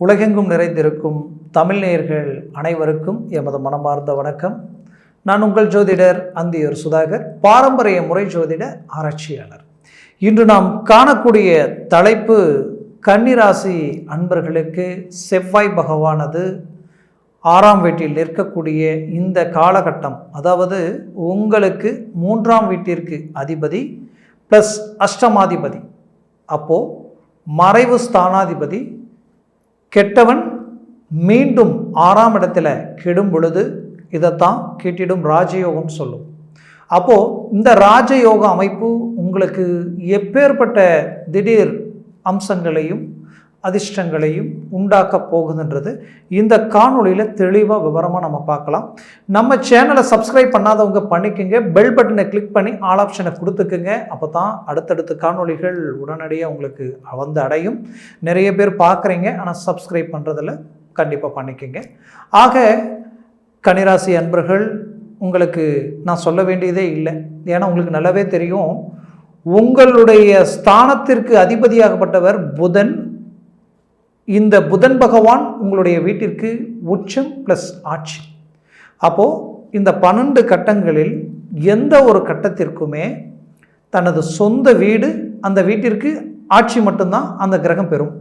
உலகெங்கும் நிறைந்திருக்கும் தமிழ் நேயர்கள் அனைவருக்கும் எமது மனமார்ந்த வணக்கம். நான் உங்கள் ஜோதிடர் அந்தியூர் சுதாகர் பாரம்பரிய முறை ஜோதிட ஆராய்ச்சியாளர். இன்று நாம் காணக்கூடிய தலைப்பு கன்னிராசி அன்பர்களுக்கு செவ்வாய் பகவானது ஆறாம் வீட்டில் நிற்கக்கூடிய இந்த காலகட்டம் அதாவது உங்களுக்கு மூன்றாம் வீட்டிற்கு அதிபதி ப்ளஸ் அஷ்டமாதிபதி அப்போது மறைவு ஸ்தானாதிபதி கெட்டவன் மீண்டும் ஆறாம் இடத்துல கெடும் பொழுது இதைத்தான் கெட்டிடும் ராஜயோகம் சொல்லும். அப்போது இந்த ராஜயோக அமைப்பு உங்களுக்கு எப்பேற்பட்ட திடீர் அம்சங்களையும் அதிர்ஷ்டங்களையும் உண்டாக்க போகுதுன்றது இந்த காணொலியில் தெளிவாக விவரமாக நம்ம பார்க்கலாம். நம்ம சேனலை சப்ஸ்கிரைப் பண்ணாதவங்க பண்ணிக்கோங்க. பெல் பட்டனை கிளிக் பண்ணி ஆல் ஆப்ஷனை கொடுத்துக்குங்க. அப்போ தான் அடுத்தடுத்த காணொளிகள் உடனடியாக உங்களுக்கு வந்து அடையும். நிறைய பேர் பார்க்குறீங்க ஆனால் சப்ஸ்கிரைப் பண்ணுறதில் கண்டிப்பாக பண்ணிக்கோங்க. ஆக கனிராசி அன்பர்கள் உங்களுக்கு நான் சொல்ல வேண்டியதே இல்லை. ஏன்னா உங்களுக்கு நல்லாவே தெரியும். உங்களுடைய ஸ்தானத்திற்கு அதிபதியாகப்பட்டவர் புதன். இந்த புதன் பகவான் உங்களுடைய வீட்டிற்கு உச்சம் ப்ளஸ் ஆட்சி. அப்போது இந்த பன்னெண்டு கட்டங்களில் எந்த ஒரு கட்டத்திற்குமே தனது சொந்த வீடு அந்த வீட்டிற்கு ஆட்சி மட்டும்தான் அந்த கிரகம் பெறும்.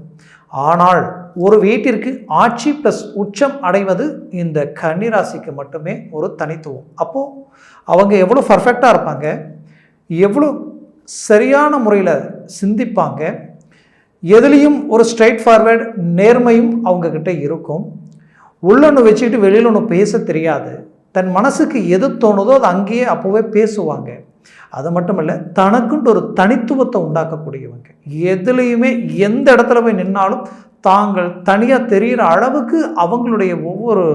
ஆனால் ஒரு வீட்டிற்கு ஆட்சி ப்ளஸ் உச்சம் அடைவது இந்த கன்னிராசிக்கு மட்டுமே ஒரு தனித்துவம். அப்போது அவங்க எவ்வளோ பர்ஃபெக்டாக இருப்பாங்க எவ்வளோ சரியான முறையில் சிந்திப்பாங்க எதுலேயும் ஒரு ஸ்ட்ரைட் ஃபார்வேர்டு நேர்மையும் அவங்கக்கிட்ட இருக்கும். உள்ளொன்று வச்சுக்கிட்டு வெளியில் ஒன்று பேச தெரியாது. தன் மனசுக்கு எது தோணுதோ அது அங்கேயே அப்போவே பேசுவாங்க. அது மட்டும் இல்லை தனக்குன்ட்டு ஒரு தனித்துவத்தை உண்டாக்கக்கூடியவங்க. எதுலேயுமே எந்த இடத்துல போய் நின்னாலும் தாங்கள் தனியாக தெரிகிற அளவுக்கு அவங்களுடைய ஒவ்வொரு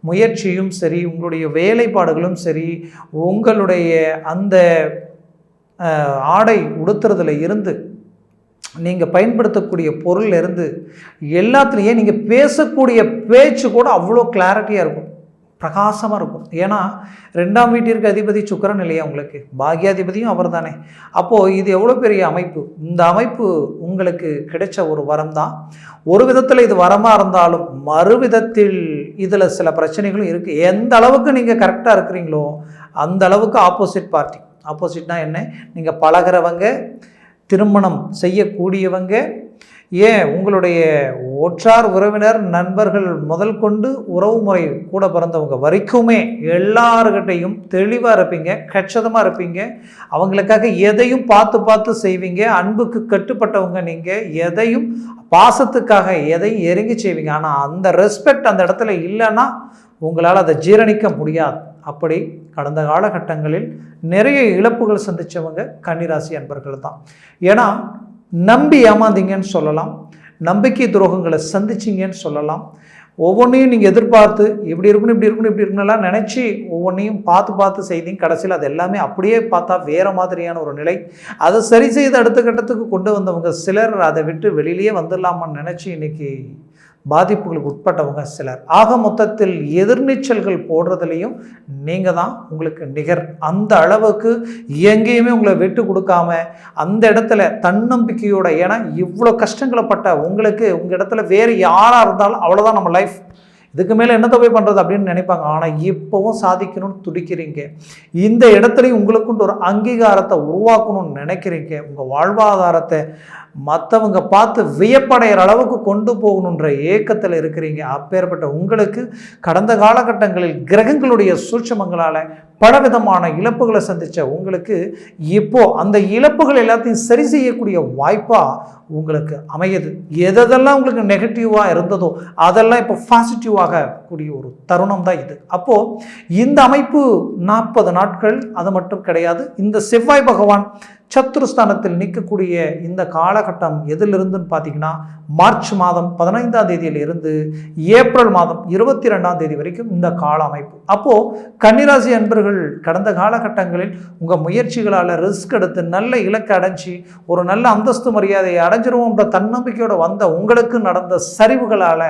முயற்சியும் சரி உங்களுடைய வேலைப்பாடுகளும் சரி உங்களுடைய அந்த ஆடை உடுத்துறதுல இருந்து நீங்கள் பயன்படுத்தக்கூடிய பொருள்லேருந்து எல்லாத்துலேயும் நீங்கள் பேசக்கூடிய பேச்சு கூட அவ்வளோ கிளாரிட்டியாக இருக்கும். பிரகாசமாக இருக்கும். ஏன்னா ரெண்டாம் வீட்டிற்கு அதிபதி சுக்கரன் இல்லையா உங்களுக்கு? பாக்யாதிபதியும் அவர் தானே அப்போது இது எவ்வளோ பெரிய அமைப்பு? இந்த அமைப்பு உங்களுக்கு கிடைச்ச ஒரு வரம் தான் ஒரு விதத்தில் இது வரமாக இருந்தாலும் மறு விதத்தில் இதில் சில பிரச்சனைகளும் இருக்குது எந்த அளவுக்கு நீங்கள் கரெக்டாக இருக்கிறீங்களோ அந்த அளவுக்கு ஆப்போசிட் பார்ட்டி ஆப்போசிட்னா என்ன? நீங்கள் பழகிறவங்க திருமணம் செய்யக்கூடியவங்க ஏன் உங்களுடைய ஒற்றார் உறவினர் நண்பர்கள் முதல் கொண்டு உறவு முறை கூட பிறந்தவங்க வரைக்குமே எல்லாருக்கிட்டையும் தெளிவாக இருப்பீங்க கச்சிதமாக இருப்பீங்க. அவங்களுக்காக எதையும் பார்த்து பார்த்து செய்வீங்க அன்புக்கு கட்டுப்பட்டவங்க நீங்கள் எதையும் பாசத்துக்காக எதையும் எருங்கி செய்வீங்க. ஆனால் அந்த ரெஸ்பெக்ட் அந்த இடத்துல இல்லைன்னா உங்களால் அதை ஜீரணிக்க முடியாது. அப்படி கடந்த காலகட்டங்களில் நிறைய இழப்புகள் சந்தித்தவங்க கன்னிராசி அன்பர்கள் தான். ஏன்னா நம்பி ஏமாந்தீங்கன்னு சொல்லலாம். நம்பிக்கை துரோகங்களை சந்திச்சிங்கன்னு சொல்லலாம். ஒவ்வொன்றையும் நீங்கள் எதிர்பார்த்து இப்படி இருக்கணும் இப்படி இருக்கணும் இப்படி இருக்கணும்லாம் நினச்சி ஒவ்வொன்றையும் பார்த்து பார்த்து செய்தீங்க. கடைசியில் அது எல்லாமே அப்படியே பார்த்தா வேறு மாதிரியான ஒரு நிலை. அதை சரி செய்து அடுத்த கட்டத்துக்கு கொண்டு வந்தவங்க சிலர் அதை விட்டு வெளியிலேயே வந்துடலாமான்னு நினச்சி இன்றைக்கி பாதிப்புகளுக்கு உட்பட்டவங்க சிலர். ஆக மொத்தத்தில் எதிர்நீச்சல்கள் போடுறதுலையும் நீங்கள் தான் உங்களுக்கு நிகர். அந்த அளவுக்கு எங்கேயுமே உங்களை விட்டு கொடுக்காம அந்த இடத்துல தன்னம்பிக்கையோட ஏன்னா இவ்வளோ கஷ்டங்களை பட்ட உங்களுக்கு உங்கள் இடத்துல வேறு யாராக இருந்தாலும் அவ்வளோதான் நம்ம லைஃப் இதுக்கு மேலே என்னத்தை போய் பண்ணுறது அப்படின்னு நினைப்பாங்க. ஆனால் இப்போவும் சாதிக்கணும்னு துடிக்கிறீங்க. இந்த இடத்துலையும் உங்களுக்குன்ட்டு ஒரு அங்கீகாரத்தை உருவாக்கணும்னு நினைக்கிறீங்க. உங்கள் வாழ்வாதாரத்தை மற்றவங்க பார்த்து வியப்படைகிற அளவுக்கு கொண்டு போகணுன்ற ஏக்கத்தில் இருக்கிறீங்க. அப்பேற்பட்ட உங்களுக்கு கடந்த காலகட்டங்களில் கிரகங்களுடைய சூட்சமங்களால் பலவிதமான இழப்புகளை சந்தித்த உங்களுக்கு இப்போ அந்த இழப்புகள் எல்லாத்தையும் சரி செய்யக்கூடிய வாய்ப்பாக உங்களுக்கு அமையுது. எதெல்லாம் உங்களுக்கு நெகட்டிவாக இருந்ததோ அதெல்லாம் இப்போ பாசிட்டிவாக கூடிய ஒரு தருணம் தான் இது. அப்போது இந்த அமைப்பு நாற்பது நாட்கள் அது மட்டும் கிடையாது இந்த செவ்வாய் பகவான் சத்ருஸ்தானத்தில் நிற்கக்கூடிய இந்த காலகட்டம் எதிலிருந்துன்னு பார்த்தீங்கன்னா மார்ச் மாதம் பதினைந்தாம் தேதியிலிருந்து ஏப்ரல் மாதம் இருபத்தி ரெண்டாம் தேதி வரைக்கும் இந்த கால அமைப்பு. அப்போது கன்னிராசி அன்பர்கள் கடந்த காலகட்டங்களில் உங்கள் முயற்சிகளால் ரிஸ்க் எடுத்து நல்ல இலக்கை அடைஞ்சி ஒரு நல்ல அந்தஸ்து மரியாதையை அடைஞ்சிருவோம்ன்ற தன்னம்பிக்கையோடு வந்த உங்களுக்கு நடந்த சரிவுகளால்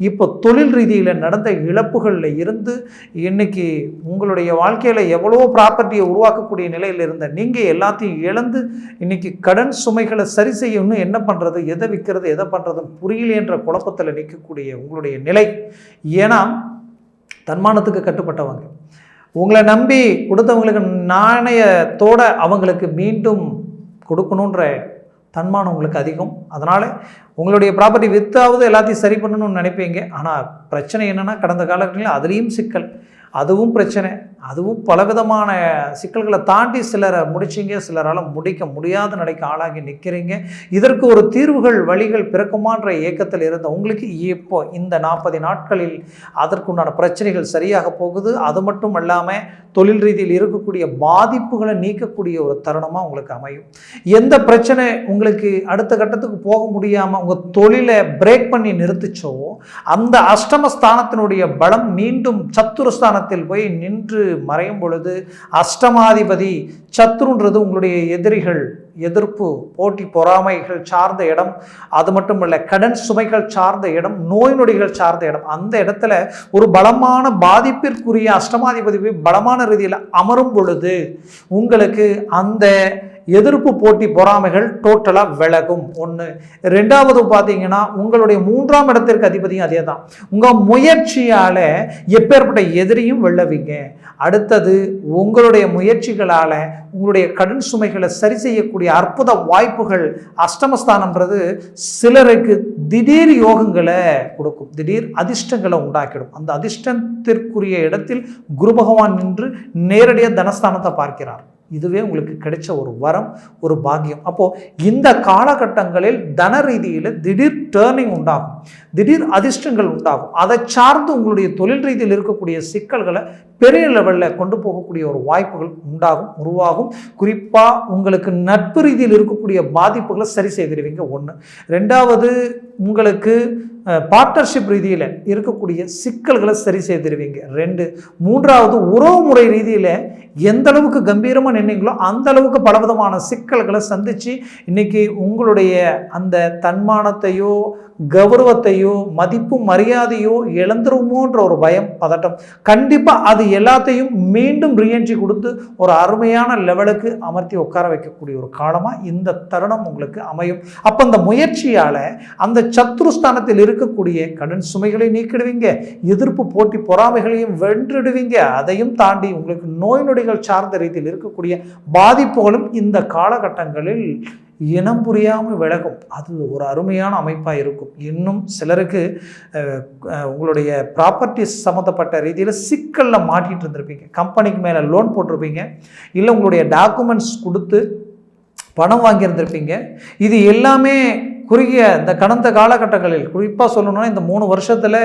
இப்போ தொழில் ரீதியில் நடந்த இழப்புகளில் இருந்து இன்னைக்கு உங்களுடைய வாழ்க்கையில் எவ்வளோ ப்ராப்பர்ட்டியை உருவாக்கக்கூடிய நிலையில் இருந்த நீங்கள் எல்லாத்தையும் இழந்து இன்னைக்கு கடன் சுமைகளை சரி செய்யணும் என்ன பண்ணுறது எதை விற்கிறது எதை பண்ணுறது புரியலேன்ற குழப்பத்தில் நிற்கக்கூடிய உங்களுடைய நிலை. ஏன்னா தன்மானத்துக்கு கட்டுப்பட்டவங்க. உங்களை நம்பி கொடுத்தவங்களுக்கு நாணயத்தோட அவங்களுக்கு மீண்டும் கொடுக்கணுன்ற தன்மானம் உங்களுக்கு அதிகம். அதனால் உங்களுடைய ப்ராப்பர்ட்டி வித்தாவது எல்லாத்தையும் சரி பண்ணணும்னு நினைப்பீங்க. ஆனால் பிரச்சனை என்னென்னா கடந்த காலகட்டங்களில் அதுலேயும் சிக்கல். அதுவும் பிரச்சனை. அதுவும் பலவிதமான சிக்கல்களை தாண்டி சிலரை முடிச்சிங்க சிலரால் முடிக்க முடியாத நிலைக்கு ஆளாகி நிற்கிறீங்க இதற்கு ஒரு தீர்வுகள் வழிகள் பிறக்குமான்ற இயக்கத்தில் இருந்த உங்களுக்கு இப்போ இந்த நாற்பது நாட்களில் அதற்குண்டான பிரச்சனைகள் சரியாக போகுது. அது மட்டும் இல்லாமல் தொழில் ரீதியில் இருக்கக்கூடிய பாதிப்புகளை நீக்கக்கூடிய ஒரு தருணமாக உங்களுக்கு அமையும். எந்த பிரச்சனை உங்களுக்கு அடுத்த கட்டத்துக்கு போக முடியாமல் உங்கள் தொழிலை பிரேக் பண்ணி நிறுத்திச்சோ அந்த அஷ்டமஸ்தானத்தினுடைய பலம் மீண்டும் சத்துருஸ்தானத்தில் போய் நின்று மறையும் பொழுது அஷ்டமாதிபதி சத்ருன்றது உங்களுடைய எதிரிகள். எதிர்ப்பு போட்டி பொறாமைகள் சார்ந்த இடம் அது மட்டும் இல்லை கடன் சுமைகள் சார்ந்த இடம் நோய் நொடிகள் சார்ந்த இடம். அந்த இடத்துல ஒரு பலமான பாதிப்பிற்குரிய அஷ்டமாதிபதி பலமான ரீதியில் அமரும் பொழுது உங்களுக்கு அந்த எதிர்ப்பு போட்டி பொறாமைகள் டோட்டலாக விலகும். ஒன்று ரெண்டாவது பார்த்தீங்கன்னா உங்களுடைய மூன்றாம் இடத்திற்கு அதிபதியும் அதே தான் உங்கள் முயற்சியால் எப்பேற்பட்ட எதிரியும் வெல்லவிங்க. அடுத்தது உங்களுடைய முயற்சிகளால் உங்களுடைய கடன் சுமைகளை சரி செய்யக்கூடிய அற்புத வாய்ப்புகள் அஷ்டமஸ்தானம்ன்றது சிலருக்கு திடீர் யோகங்களை கொடுக்கும். திடீர் அதிர்ஷ்டங்களை உண்டாக்கிடும். அந்த அதிர்ஷ்டத்திற்குரிய இடத்தில் குரு பகவான் நின்று நேரடியாக தனஸ்தானத்தை பார்க்கிறார். இதுவே உங்களுக்கு கிடைச்ச ஒரு வரம் ஒரு பாக்கியம். அப்போது இந்த காலகட்டங்களில் தன ரீதியில் திடீர் டேர்னிங் உண்டாகும். திடீர் அதிர்ஷ்டங்கள் உண்டாகும். அதை சார்ந்து உங்களுடைய தொழில் ரீதியில் இருக்கக்கூடிய சிக்கல்களை பெரிய லெவலில் கொண்டு போகக்கூடிய ஒரு வாய்ப்புகள் உண்டாகும் உருவாகும். குறிப்பாக உங்களுக்கு நட்பு ரீதியில் இருக்கக்கூடிய பாதிப்புகளை சரி செய்திருவீங்க. ஒன்று ரெண்டாவது உங்களுக்கு பார்ட்னர்ஷிப் ரீதியில் இருக்கக்கூடிய சிக்கல்களை சரி செய்திருவீங்க. ரெண்டு. மூன்றாவது உறவு முறை ரீதியில் எந்த அளவுக்கு கம்பீரமாக நின்னீங்களோ அந்த அளவுக்கு பலவிதமான சிக்கல்களை சந்தித்து இன்றைக்கி உங்களுடைய அந்த தன்மானத்தையோ கௌரவத்தையோ மதிப்பு மரியாதையோ இழந்துருமோன்ற ஒரு பயம் பதட்டம். கண்டிப்பாக அது எல்லாத்தையும் மீண்டும் ரீஎன்ட்ரி கொடுத்து ஒரு அருமையான லெவலுக்கு அமர்த்தி உட்கார வைக்கக்கூடிய ஒரு காலமாக இந்த தருணம் உங்களுக்கு அமையும். அப்போ அந்த முயற்சியால் அந்த சத்ருஸ்தானத்தில் இருக்கக்கூடிய கடன் சுமைகளை நீக்கிடுவீங்க. எதிர்ப்பு போட்டி பொறாமைகளையும் வென்றிடுவீங்க. அதையும் தாண்டி உங்களுக்கு நோய் நொடிகள் சார்ந்த ரீதியில் இருக்கக்கூடிய பாதிப்புகளும் இந்த காலகட்டங்களில் இனம் புரியாமல் விலகும். அது ஒரு அருமையான அமைப்பாக இருக்கும். இன்னும் சிலருக்கு உங்களுடைய ப்ராப்பர்ட்டிஸ் சம்மந்தப்பட்ட ரீதியில் சிக்கலில் மாட்டிகிட்டு இருந்திருப்பீங்க. கம்பெனிக்கு மேலே லோன் போட்டிருப்பீங்க. இல்லை உங்களுடைய டாக்குமெண்ட்ஸ் கொடுத்து பணம் வாங்கியிருந்திருப்பீங்க. இது எல்லாமே குறுகிய இந்த கடந்த காலகட்டங்களில் குறிப்பாக சொல்லணும்னா இந்த மூணு வருஷத்தில்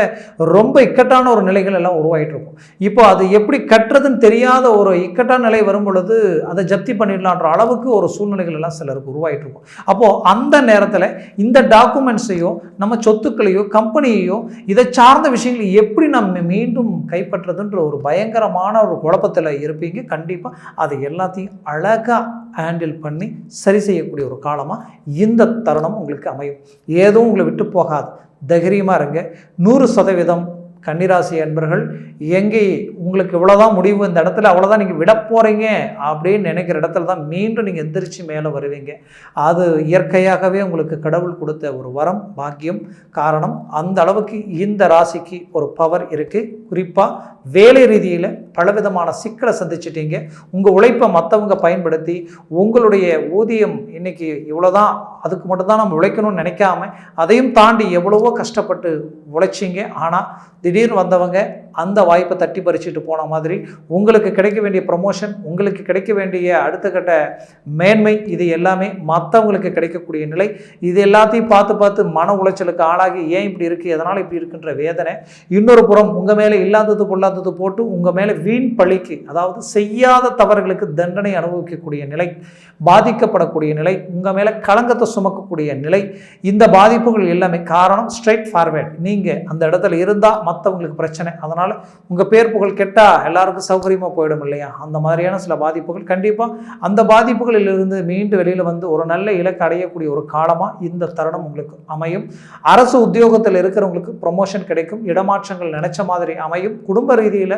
ரொம்ப இக்கட்டான ஒரு நிலைகள் எல்லாம் உருவாகிட்டு இருக்கும் இப்போ அது எப்படி கட்டுறதுன்னு தெரியாத ஒரு இக்கட்டான நிலை வரும் பொழுது அதை ஜப்தி பண்ணிடலான்ற அளவுக்கு ஒரு சூழ்நிலைகள் எல்லாம் சிலருக்கு உருவாகிட்டு இருக்கும் அப்போது அந்த நேரத்தில் இந்த டாக்குமெண்ட்ஸையோ நம்ம சொத்துக்களையோ கம்பெனியையோ இதை சார்ந்த விஷயங்களை எப்படி நம்ம மீண்டும் கைப்பற்றுறதுன்ற ஒரு பயங்கரமான ஒரு குழப்பத்தில் இருப்பீங்க. கண்டிப்பாக அது எல்லாத்தையும் அழகாக ஹேண்டில் பண்ணி சரி செய்யக்கூடிய ஒரு காலமாக இந்த தருணம் உங்களுக்கு அமையும். ஏதும் உங்களை விட்டு போகாது. தைரியமாக இருங்க. நூறு சதவீதம் கன்னிராசி அன்பர்கள் எங்கே உங்களுக்கு இவ்வளோதான் முடிவு இந்த இடத்துல அவ்வளோதான் நீங்கள் விட போகிறீங்க அப்படின்னு நினைக்கிற இடத்துல தான் மீண்டும் நீங்கள் எந்திரிச்சு மேலே வருவீங்க. அது இயற்கையாகவே உங்களுக்கு கடவுள் கொடுத்த ஒரு வரம் பாக்கியம் காரணம். அந்த அளவுக்கு இந்த ராசிக்கு ஒரு பவர் இருக்குது குறிப்பாக வேலை ரீதியில் பலவிதமான சிக்கலை சந்திச்சிட்டீங்க. உங்கள் உழைப்பை மற்றவங்க பயன்படுத்தி உங்களுடைய ஊதியம் இன்றைக்கி இவ்வளோதான் அதுக்கு மட்டும்தான் நம்ம உழைக்கணும்னு நினைக்காம அதையும் தாண்டி எவ்வளவோ கஷ்டப்பட்டு உழைச்சிங்க. ஆனால் திடீர்னு வந்தவங்க அந்த வாய்ப்பை தட்டி பறிச்சுட்டு போன மாதிரி உங்களுக்கு கிடைக்க வேண்டிய ப்ரமோஷன் உங்களுக்கு கிடைக்க வேண்டிய அடுத்த கட்ட மேன்மை இது எல்லாமே மற்றவங்களுக்கு கிடைக்கக்கூடிய நிலை. இது எல்லாத்தையும் பார்த்து பார்த்து மன உளைச்சலுக்கு ஆளாகி ஏன் இப்படி இருக்குது எதனால் இப்படி இருக்குன்ற வேதனை. இன்னொரு புறம் உங்கள் மேலே இல்லாதது பொல்லாதது போட்டு உங்கள் மேலே வீண் பழிக்கு அதாவது செய்யாத தவறுகளுக்கு தண்டனை அனுபவிக்கக்கூடிய நிலை பாதிக்கப்படக்கூடிய நிலை உங்கள் மேலே களங்கத்தை சுமக்கக்கூடிய நிலை இந்த பாதிப்புகள் எல்லாமே காரணம் ஸ்ட்ரைட் ஃபார்வேர்ட் நீங்கள் அந்த இடத்துல இருந்தால் மற்றவங்களுக்கு பிரச்சனை. அதனால் அதனால் உங்கள் பேர் புகழ் கெட்டால் எல்லாருக்கும் சௌகரியமாக போயிடும் இல்லையா? அந்த மாதிரியான சில பாதிப்புகள் கண்டிப்பாக அந்த பாதிப்புகளிலிருந்து மீண்டு வெளியில் வந்து ஒரு நல்ல இலக்கு அடையக்கூடிய ஒரு காலமாக இந்த தருணம் உங்களுக்கு அமையும். அரசு உத்தியோகத்தில் இருக்கிறவங்களுக்கு ப்ரொமோஷன் கிடைக்கும். இடமாற்றங்கள் நினைச்ச மாதிரி அமையும். குடும்ப ரீதியில்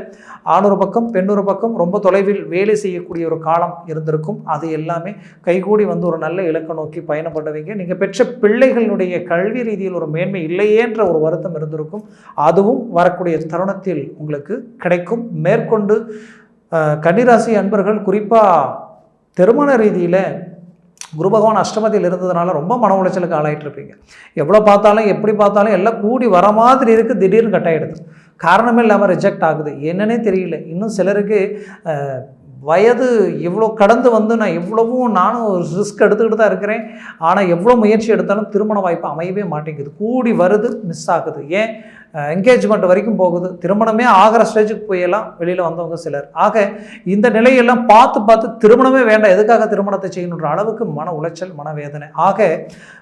ஆணொரு பக்கம் பெண்ணொரு பக்கம் ரொம்ப தொலைவில் வேலை செய்யக்கூடிய ஒரு காலம் இருந்திருக்கும். அது எல்லாமே கைகூடி வந்து ஒரு நல்ல இலக்கை நோக்கி பயணப்படுவீங்க. நீங்கள் பெற்ற பிள்ளைகளுடைய கல்வி ரீதியில் ஒரு மேன்மை இல்லையேன்ற ஒரு வருத்தம் இருந்திருக்கும். அதுவும் வரக்கூடிய தருணத்தில் உங்களுக்கு கிடைக்கும். மேற்கொண்டு கன்னிராசி அன்பர்கள் குறிப்பாக திருமண ரீதியில் குரு பகவான் அஷ்டமத்தில் இருந்ததுனால ரொம்ப மன உளைச்சலுக்கு ஆளாயிட்டு இருப்பீங்க எவ்வளோ பார்த்தாலும் எப்படி பார்த்தாலும் எல்லாம் கூடி வர மாதிரி இருக்குது திடீர்னு கட்டாயிடுது காரணமே இல்லாமல் ரிஜெக்ட் ஆகுது. என்னன்னே தெரியல. இன்னும் சிலருக்கு வயது இவ்வளோ கடந்து வந்து நான் இவ்வளவும் நானும் ரிஸ்க் எடுத்துக்கிட்டு தான் இருக்கிறேன். ஆனால் எவ்வளோ முயற்சி எடுத்தாலும் திருமண வாய்ப்பு அமையவே மாட்டேங்குது. கூடி வருது மிஸ் ஆகுது. ஏன்? என்கேஜ்மெண்ட் வரைக்கும் போகுது. திருமணமே ஆகிற ஸ்டேஜுக்கு போயெல்லாம் வெளியில் வந்தவங்க சிலர். ஆக இந்த நிலையெல்லாம் பார்த்து பார்த்து திருமணமே வேண்டாம். எதுக்காக திருமணத்தை செய்யணுன்ற அளவுக்கு மன உளைச்சல் மனவேதனை. ஆக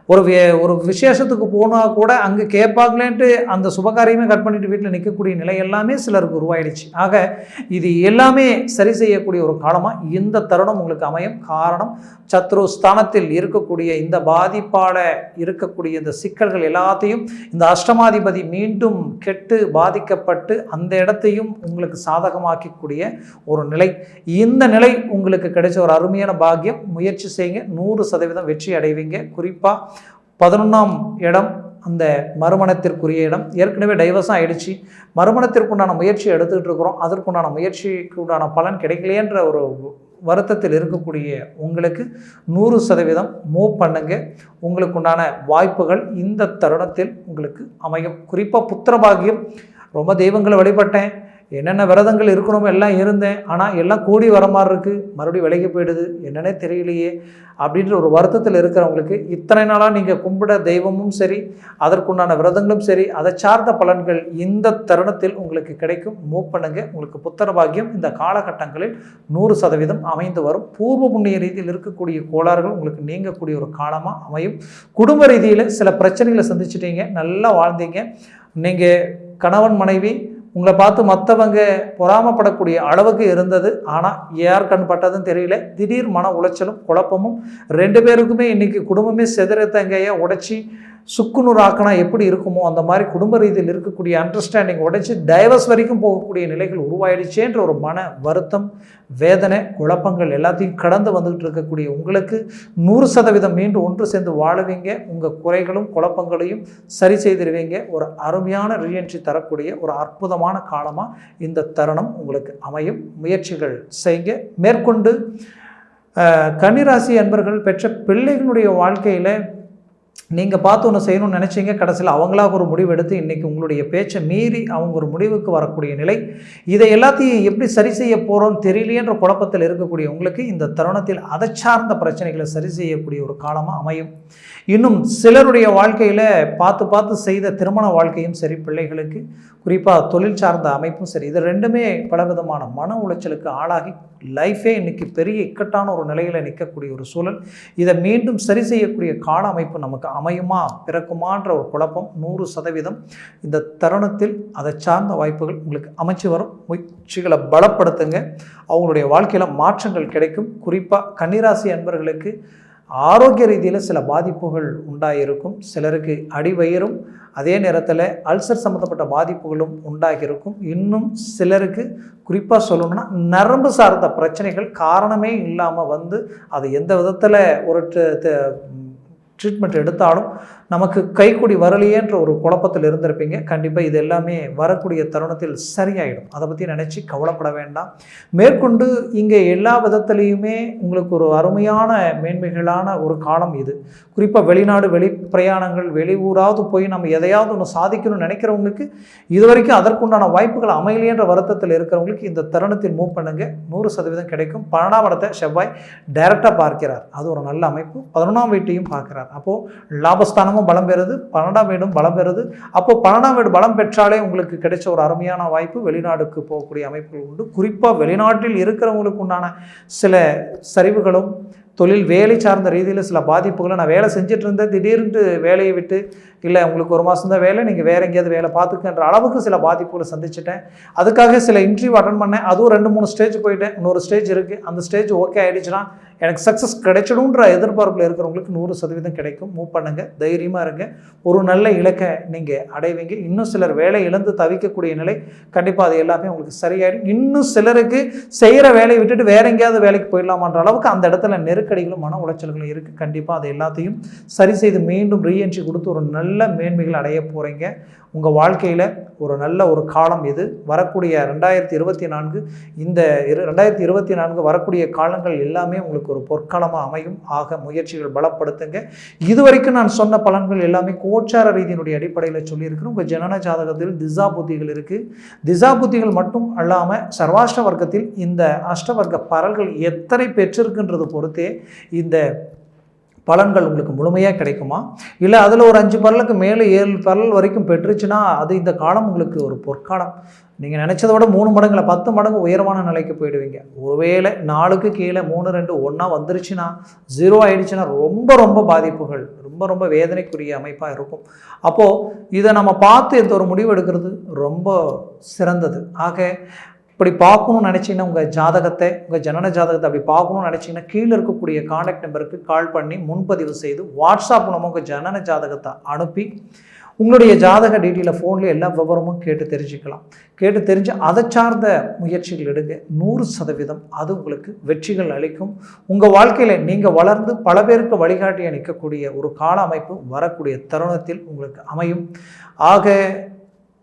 ஒரு வே- ஒரு விசேஷத்துக்கு போனால் கூட அங்கே கேட்பாங்களேன்ட்டு அந்த சுபகாரியமே கட் பண்ணிட்டு வீட்டில் நிற்கக்கூடிய நிலை எல்லாமே சிலருக்கு உருவாயிடுச்சு. ஆக இது எல்லாமே சரி செய்யக்கூடிய ஒரு காலமாக இந்த தருணம் உங்களுக்கு அமையும். காரணம் சத்ரு ஸ்தானத்தில் இருக்கக்கூடிய இந்த பாதிப்பால் இருக்கக்கூடிய இந்த சிக்கல்கள் எல்லாத்தையும் இந்த அஷ்டமாதிபதி மீண்டும் கெட்டு பாதிக்கப்பட்டு அந்த இடத்தையும் உங்களுக்கு சாதகமாக்கக்கூடிய ஒரு நிலை. இந்த நிலை உங்களுக்கு கிடைச்ச ஒரு அருமையான பாக்கியம். முயற்சி செய்யுங்க. நூறு சதவீதம் வெற்றி அடைவீங்க. குறிப்பாக பதினொன்றாம் இடம் அந்த மறுமணத்திற்குரிய இடம். ஏற்கனவே டைவர்ஸும் ஆகிடுச்சு மறுமணத்திற்குண்டான முயற்சி எடுத்துக்கிட்டு இருக்கிறோம். அதற்குண்டான முயற்சிக்கு உண்டான பலன் கிடைக்கலையன்ற ஒரு வருத்தத்தில் இருக்கக்கூடிய உங்களுக்கு நூறு சதவீதம் மூவ் பண்ணுங்க. உங்களுக்கு உண்டான வாய்ப்புகள் இந்த தருணத்தில் உங்களுக்கு அமையும். குறிப்பாக புத்திரபாகியம். ரொம்ப தெய்வங்களை வழிபட்டேன். என்னென்ன விரதங்கள் இருக்கணுமோ எல்லாம் இருந்தேன். ஆனால் எல்லாம் கூடி வர மாதிரி இருக்குது மறுபடியும் விலைக்கு போயிடுது. என்னன்னே தெரியலையே. அப்படின்ற ஒரு வருத்தத்தில் இருக்கிறவங்களுக்கு இத்தனை நாளாக நீங்கள் கும்பிட தெய்வமும் சரி அதற்குண்டான விரதங்களும் சரி அதை சார்ந்த பலன்கள் இந்த தருணத்தில் உங்களுக்கு கிடைக்கும். மூவ் பண்ணுங்க. உங்களுக்கு புத்திர பாக்கியம் இந்த காலகட்டங்களில் நூறு சதவீதம் அமைந்து வரும். பூர்வ புண்ணிய ரீதியில் இருக்கக்கூடிய கோளாறுகள் உங்களுக்கு நீங்கக்கூடிய ஒரு காலமாக அமையும். குடும்ப ரீதியில் சில பிரச்சனைகளை சந்திச்சிட்டீங்க. நல்லா வாழ்ந்தீங்க. நீங்கள் கணவன் மனைவி உங்களை பார்த்து மற்றவங்க பொறாமப்படக்கூடிய அளவுக்கு இருந்தது. ஆனால் யார் கண் பட்டதுன்னு தெரியல. திடீர் மன உளைச்சலும் குழப்பமும் ரெண்டு பேருக்குமே இன்றைக்கி குடும்பமே செதறத்தங்கையை உடைச்சி சுக்குநூறு எப்படி இருக்குமோ அந்த மாதிரி குடும்ப ரீதியில் இருக்கக்கூடிய அண்டர்ஸ்டாண்டிங் உடைச்சி டைவர்ஸ் வரைக்கும் போகக்கூடிய நிலைகள் உருவாயிடுச்சேன்ற ஒரு மன வருத்தம் வேதனை குழப்பங்கள் எல்லாத்தையும் கடந்து வந்துகிட்டு இருக்கக்கூடிய உங்களுக்கு நூறு சதவீதம் மீண்டும் ஒன்று சேர்ந்து வாழுவீங்க. உங்கள் குறைகளும் குழப்பங்களையும் சரி செய்திருவீங்க. ஒரு அருமையான ரீஎன்ட்ரி தரக்கூடிய ஒரு அற்புதமான காலமாக இந்த தருணம் உங்களுக்கு அமையும். முயற்சிகள் செய்யுங்க. மேற்கொண்டு கன்னிராசி அன்பர்கள் பெற்ற பிள்ளைகளுடைய வாழ்க்கையில் நீங்கள் பார்த்து ஒன்று செய்யணும்னு நினச்சிங்க கடைசியில் அவங்களாக ஒரு முடிவு எடுத்து இன்றைக்கி உங்களுடைய பேச்சை மீறி அவங்க ஒரு முடிவுக்கு வரக்கூடிய நிலை. இதை எல்லாத்தையும் எப்படி சரி செய்ய போகிறோம்னு தெரியலையன்ற குழப்பத்தில் இருக்கக்கூடிய உங்களுக்கு இந்த தருணத்தில் அதை சார்ந்த பிரச்சனைகளை சரி செய்யக்கூடிய ஒரு காலமாக அமையும். இன்னும் சிலருடைய வாழ்க்கையில் பார்த்து பார்த்து செய்த திருமண வாழ்க்கையும் சரி பிள்ளைகளுக்கு குறிப்பாக தொழில் சார்ந்த அமைப்பும் சரி இது ரெண்டுமே பலவிதமான மன உளைச்சலுக்கு ஆளாகி லைஃபே இன்றைக்கி பெரிய இக்கட்டான ஒரு நிலையில் நிற்கக்கூடிய ஒரு சூழல். இதை மீண்டும் சரி செய்யக்கூடிய கால அமைப்பு நமக்கு அமையுமா பிறக்குமான்ற ஒரு குழப்பம் நூறு சதவீதம். இந்த தருணத்தில் அதை சார்ந்த வாய்ப்புகள் உங்களுக்கு அமைச்சு வரும். முயற்சிகளை பலப்படுத்துங்க. அவங்களுடைய வாழ்க்கையில் மாற்றங்கள் கிடைக்கும். குறிப்பாக கன்னிராசி அன்பர்களுக்கு ஆரோக்கிய ரீதியில் சில பாதிப்புகள் உண்டாகியிருக்கும் சிலருக்கு அடிவயிறும் அதே நேரத்தில் அல்சர் சம்மந்தப்பட்ட பாதிப்புகளும் உண்டாகியிருக்கும். இன்னும் சிலருக்கு குறிப்பாக சொல்லணும்னா நரம்பு சார்ந்த பிரச்சனைகள் காரணமே இல்லாமல் வந்து அது எந்த விதத்தில் ஒரு ட்ரீட்மெண்ட் எடுத்தாலும் நமக்கு கைக்குடி வரலையேன்ற ஒரு குழப்பத்தில் இருந்திருப்பீங்க. கண்டிப்பாக இது எல்லாமே வரக்கூடிய தருணத்தில் சரியாயிடும். அதை பற்றி நினச்சி கவலைப்பட வேண்டாம். மேற்கொண்டு இங்கே எல்லா விதத்துலேயுமே உங்களுக்கு ஒரு அருமையான மேன்மைகளான ஒரு காலம் இது. குறிப்பாக வெளிநாடு வெளி பிரயாணங்கள் வெளியூராவது போய் நம்ம எதையாவது ஒன்று சாதிக்கணும்னு நினைக்கிறவங்களுக்கு இது வரைக்கும் அதற்குண்டான வாய்ப்புகள் அமையலையேன்ற வருத்தத்தில் இருக்கிறவங்களுக்கு இந்த தருணத்தில் மூவ் பண்ணுங்கள் நூறு சதவீதம் கிடைக்கும். பன்னெண்டாம் இடத்தை செவ்வாய் டைரெக்டாக பார்க்கிறார். அது ஒரு நல்ல அமைப்பு. பதினொன்றாம் வீட்டையும் பார்க்கிறார். அப்போது லாபஸ்தானம் லாபஸ்தானமும் பலம் பெறுது பன்னெண்டாம் வீடும் பலம் பெறுது. அப்போது பன்னெண்டாம் வீடு பலம் பெற்றாலே உங்களுக்கு கிடைச்ச ஒரு அருமையான வாய்ப்பு வெளிநாடுக்கு போகக்கூடிய அமைப்புகள் உண்டு. குறிப்பாக வெளிநாட்டில் இருக்கிறவங்களுக்கு உண்டான சில சரிவுகளும் தொழில் வேலை சார்ந்த ரீதியில் சில பாதிப்புகளை நான் வேலை செஞ்சுட்டு இருந்தேன் திடீர்னு வேலையை விட்டு இல்லை உங்களுக்கு ஒரு மாதம் தான் வேலை நீங்கள் வேறு எங்கேயாவது வேலை பார்த்துக்கன்ற அளவுக்கு சில பாதிப்புகளை சந்திச்சிட்டேன். அதுக்காக சில இன்டர்வியூ அட்டன் பண்ணேன். அதுவும் ரெண்டு மூணு ஸ்டேஜ் போயிட்டேன். இன்னொரு ஸ்டேஜ் இருக்குது அந்த ஸ்டேஜ் ஓகே ஆகிடுச்சுன்னா எனக்கு சக்ஸஸ் கிடைச்சிடும்ன்ற எதிர்பார்ப்பில் இருக்கிறவங்களுக்கு நூறு சதவீதம் கிடைக்கும். மூவ் பண்ணுங்கள் தைரியமாக இருங்க. ஒரு நல்ல இலக்கை நீங்கள் அடைவீங்க. இன்னும் சிலர் வேலை இழந்து தவிக்கக்கூடிய நிலை கண்டிப்பாக அது எல்லாமே உங்களுக்கு சரியாயிடும். இன்னும் சிலருக்கு செய்கிற வேலையை விட்டுட்டு வேற எங்கேயாவது வேலைக்கு போயிடலாமான்ற அளவுக்கு அந்த இடத்துல நெருக்கடிகளும் மன உளைச்சல்களும் இருக்குது கண்டிப்பாக அதை எல்லாத்தையும் சரி செய்து மீண்டும் ரீஎன்ட்ரி கொடுத்து ஒரு நல்ல மேன்மைகள் அடைய போகிறீங்க உங்கள் வாழ்க்கையில் ஒரு நல்ல ஒரு காலம் இது. வரக்கூடிய ரெண்டாயிரத்தி இருபத்தி நான்கு இந்த இரு ரெண்டாயிரத்தி இருபத்தி நான்கு வரக்கூடிய காலங்கள் எல்லாமே உங்களுக்கு ஒரு பொற்காலமாக அமையும். ஆக முயற்சிகள் பலப்படுத்துங்க. இதுவரைக்கும் நான் சொன்ன பலன்கள் எல்லாமே கோச்சார ரீதியினுடைய அடிப்படையில் சொல்லியிருக்கிறேன். உங்கள் ஜனன ஜாதகத்தில் திசா புத்திகள் இருக்குது திசா புத்திகள் மட்டும் அல்லாமல் சர்வாஷ்ட வர்க்கத்தில் இந்த அஷ்டவர்க்க பரல்கள் எத்தனை பெற்றிருக்குன்றது பொறுத்தே இந்த பலன்கள் உங்களுக்கு முழுமையாக கிடைக்குமா? இல்லை அதில் ஒரு அஞ்சு பரலுக்கு மேலே ஏழு பரல் வரைக்கும் பெற்றுச்சுன்னா அது இந்த காலம் உங்களுக்கு ஒரு பொற்காலம். நீங்கள் நினச்சதை விட மூணு மடங்குல பத்து மடங்கு உயர்வான நிலைக்கு போயிடுவீங்க. ஒருவேளை நாலுக்கு கீழே மூணு ரெண்டு ஒன்றா வந்துருச்சுன்னா ஜீரோ ஆயிடுச்சுன்னா ரொம்ப ரொம்ப பாதிப்புகள் ரொம்ப ரொம்ப வேதனைக்குரிய அமைப்பாக இருக்கும். அப்போது இதை நம்ம பார்த்து எந்த ஒரு முடிவு எடுக்கிறது? ரொம்ப சிறந்தது. ஆக இப்படி பார்க்கணும்னு நினச்சிங்கன்னா உங்கள் ஜாதகத்தை உங்கள் ஜனன ஜாதகத்தை அப்படி பார்க்கணும்னு நினச்சிங்கன்னா கீழே இருக்கக்கூடிய காண்டாக்ட் நம்பருக்கு கால் பண்ணி முன்பதிவு செய்து வாட்ஸ்அப் மூலமாக உங்கள் ஜனன ஜாதகத்தை அனுப்பி உங்களுடைய ஜாதக டீட்டெயிலில் ஃபோன்லேயே எல்லா விவரமும் கேட்டு தெரிஞ்சுக்கலாம். கேட்டு தெரிஞ்சு அதை சார்ந்த முயற்சிகள் எடுங்க. நூறு சதவீதம் அது உங்களுக்கு வெற்றிகள் அளிக்கும். உங்கள் வாழ்க்கையில் நீங்கள் வளர்ந்து பல பேருக்கு வழிகாட்டியாக நிற்கக்கூடிய ஒரு கால அமைப்பு வரக்கூடிய தருணத்தில் உங்களுக்கு அமையும். ஆக